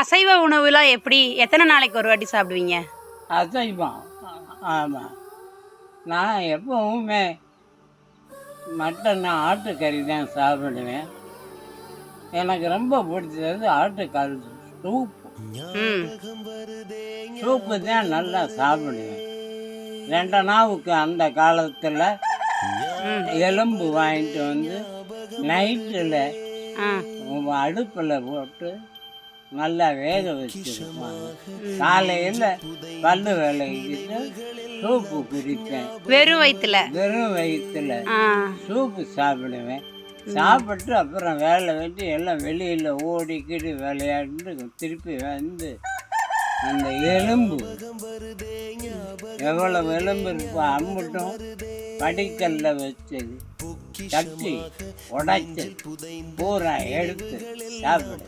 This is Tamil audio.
அசைவ உணவுலாம் எப்படி? எத்தனை நாளைக்கு ஒரு வாட்டி சாப்பிடுவீங்க? அசைவம். ஆமாம் நான் எப்பவுமே மட்டன் ஆட்டுக்கறி தான் சாப்பிடுவேன். எனக்கு ரொம்ப பிடிச்சது ஆட்டுக்கால் சூப் சூப்பு தான் நல்லா சாப்பிடுவேன். ரெண்டு நாவுக்கு அந்த காலத்தில் எலும்பு வாங்கிட்டு வந்து நைட்டில் அடுப்பில் போட்டு நல்லா வேக வச்சுருப்பாங்க காலையில் பல்லு விளக்கிட்டு சூப்பு குடிப்பேன் வெறும் வயிற்றுல வெறும் வயிற்றுல சூப்பு சாப்பிடுவேன். சாப்பிட்டு அப்புறம் வேலை வெட்டி எல்லாம் வெளியில் ஓடிக்கிட்டு விளையாண்டு திருப்பி வந்து அந்த எலும்பு. எவ்வளவு எலும்பு இருக்கோ அம்புட்டும் படிக்கல்ல வச்சது. தட்டி உடைச்சு பூரா எடுத்து சாப்பிடு